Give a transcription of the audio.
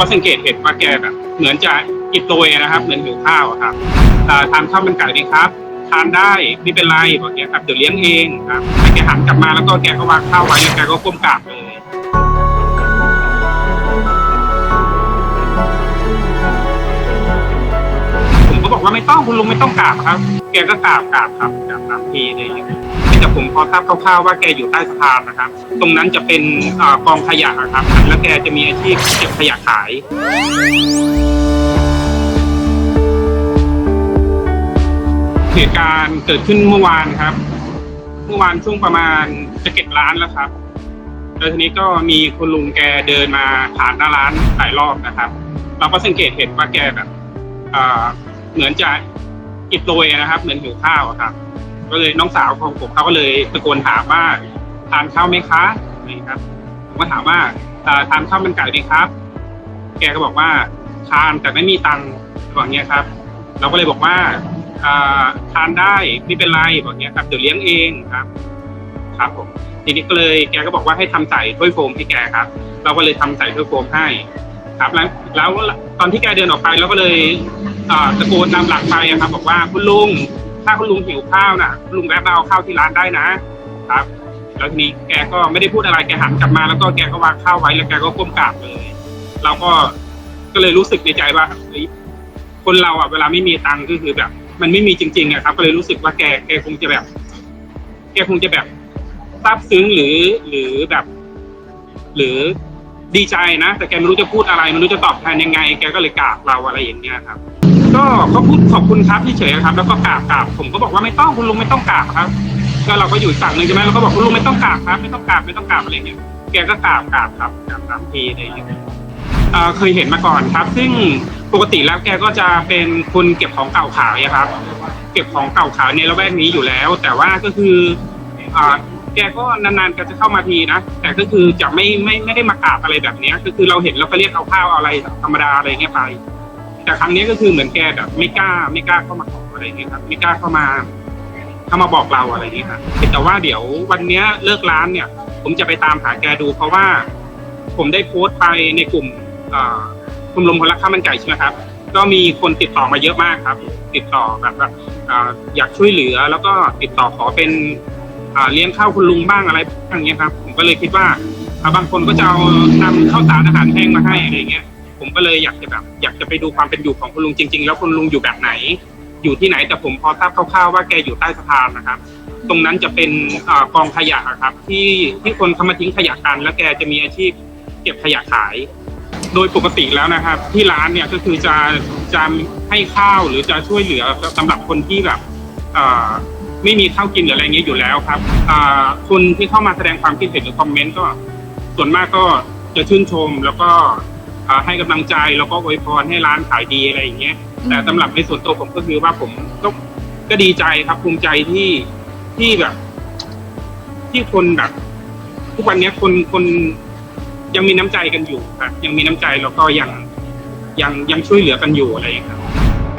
ก็สังเกตเห็นว่าแกแบบเหมือนจะอิดโรยนะครับ เหมือนหิวข้าวอะครับอ่าทานข้าวมันไก่ดีครับ ทานได้ไม่เป็นไรบอกแกครับเดี๋ยวเลี้ยงเองครับแกหันกลับมาแล้วก็แกก็วางข้าวไว้แล้วแกก็ก้มกราบเลย บอกว่าไม่ต้องคุณลุงไม่ต้องกราบครับ แกก็กราบกราบครับกราบตามทีอะไรอย่างเงี้ยแต่ผมพอทราบคร่าวๆว่าแกอยู่ใต้สะพานนะครับ ตรงนั้นจะเป็นเอ่อกองขยะอะครับ แล้วแกจะมีอาชีพเก็บขยะขาย เหตุการณ์เกิดขึ้นเมื่อวานครับ เมื่อวานช่วงประมาณจะเก็บร้านแล้วครับ แล้วทีนี้ก็มีคุณลุงแกเดินมาผ่านหน้าร้านหลายรอบนะครับ เราก็สังเกตเห็นว่าแกแบบเอ่อ เหมือนจะอิดโรยนะครับ เหมือนหิวข้าวครับ ก็เลยน้องสาวของผมเขาก็เลยตะโกนถามว่าทานข้าวไหมคะนี่ครับ ผมก็ถามว่าทานข้าวมันไก่ดีครับ แกก็บอกว่าทานแต่ไม่มีตังค์บอกเงี้ยครับ เราก็เลยบอกว่าทานได้ไม่เป็นไรบอกเงี้ยครับเดี๋ยวเลี้ยงเองครับ ครับผมทีนี้ก็เลยแกก็บอกว่าให้ทำใส่ถ้วยโฟมให้แกครับ เราก็เลยทำใส่ถ้วยโฟมให้ ครับแล้วแล้วตอนที่แกเดินออกไปเราก็เลย ตะโกนนำหลังไปอะครับ บอกว่าคุณลุง ถ้าคุณลุงหิวข้าวนะคุณลุงแวะมาเอาข้าวที่ร้านได้นะครับแล้วทีนี้แกก็ไม่ได้พูดอะไรแกหันกลับมา แล้วก็แกก็วางข้าวไว้แล้วแกก็ก้มกราบเลยเราก็ก็เลยรู้สึกในใจว่าเฮ้ยคนเราอะเวลาไม่มีตังค์ก็คือแบบ มันไม่มีจริงๆอะครับ ก็เลยรู้สึกว่าแกแกคงจะแบบ แกคงจะแบบซาบซึ้งหรือหรือแบบ หรือดีใจนะ แต่แกไม่รู้จะพูดอะไรไม่รู้จะตอบแทนยังไง แกก็เลยกราบเราอะไรอย่างเงี้ยครับ ก็เขาพูดขอบคุณครับเฉยๆครับ แล้วก็กราบกราบผมก็บอกว่าไม่ต้องคุณลุงไม่ต้องกราบครับ ก็เราก็อยู่ฝั่งหนึ่งใช่ไหมเราก็บอกคุณลุงไม่ต้องกราบครับ ไม่ต้องกราบไม่ต้องกราบอะไรเงี้ยแกก็กราบกราบครับกราบตามทีอะไรเงี้ยเคยเห็นมาก่อนครับ ซึ่งปกติแล้วแกก็จะเป็นคนเก็บของเก่าขายอะครับ เก็บของเก่าขายในละแวกนี้อยู่แล้ว แต่ว่าก็คือแกก็นานๆแกจะเข้ามาทีนะ แต่ก็คือจะไม่ไม่ไม่ได้มากราบอะไรแบบนี้ก็คือเราเห็นเราก็เรียกเอาข้าวเอาอะไรธรรมดาอะไรเงี้ยไป แต่ครั้งนี้ก็คือเหมือนแกแบบไม่กล้าไม่กล้าเข้ามาขออะไรเงี้ยครับไม่กล้าเข้ามาเข้ามาบอกเราอะไรเงี้ยครับแต่ว่าเดี๋ยววันเนี้ยเลิกร้านเนี่ย ผมจะไปตามหาแกดู เพราะว่าผมได้โพสต์ไปในกลุ่มเอ่อชมรมคนรักข้าวมันไก่ใช่ไหมครับ ก็มีคนติดต่อมาเยอะมากครับ ติดต่อแบบว่าอ่าอยากช่วยเหลือ แล้วก็ติดต่อขอเป็นเลี้ยงข้าวคุณลุงบ้างอะไรอย่างเงี้ยครับ ผมก็เลยคิดว่าบางคนก็จะเอานำข้าวสารอาหารแห้งมาให้อะไรเงี้ย ผมก็เลยอยากจะแบบ อยากจะไปดูความเป็นอยู่ของคุณลุงจริง ๆ แล้วคุณลุงอยู่แบบไหน อยู่ที่ไหนแต่ผมพอทราบคร่าวๆว่าแกอยู่ใต้สะพานนะครับ ตรงนั้นจะเป็นอากองขยะครับ ที่ที่คนเขามาทิ้งขยะกัน แล้วแกจะมีอาชีพเก็บขยะขาย โดยปกติแล้วนะครับ ที่ร้านเนี่ยก็คือจะจะให้ข้าวหรือจะช่วยเหลือสำหรับคนที่แบบเอ่อไม่มีข้าวกินหรืออะไรเงี้ยอยู่แล้วครับอ่าคนที่เข้ามาแสดงความคิดเห็นหรือคอมเมนต์ก็ ส่วนมากก็จะชื่นชมแล้วก็ ให้กำลังใจแล้วก็อวยพรให้ร้านขายดีอะไรอย่างเงี้ย แต่สำหรับในส่วนตัวผมก็คือว่าผมก็ก็ดีใจครับภูมิใจที่ที่แบบ ที่คนแบบ ทุกวันเนี้ยคนคนยังมีน้ำใจกันอยู่ครับยังมีน้ำใจแล้วก็ยังยังยังช่วยเหลือกันอยู่อะไรอย่างเงี้ยครับ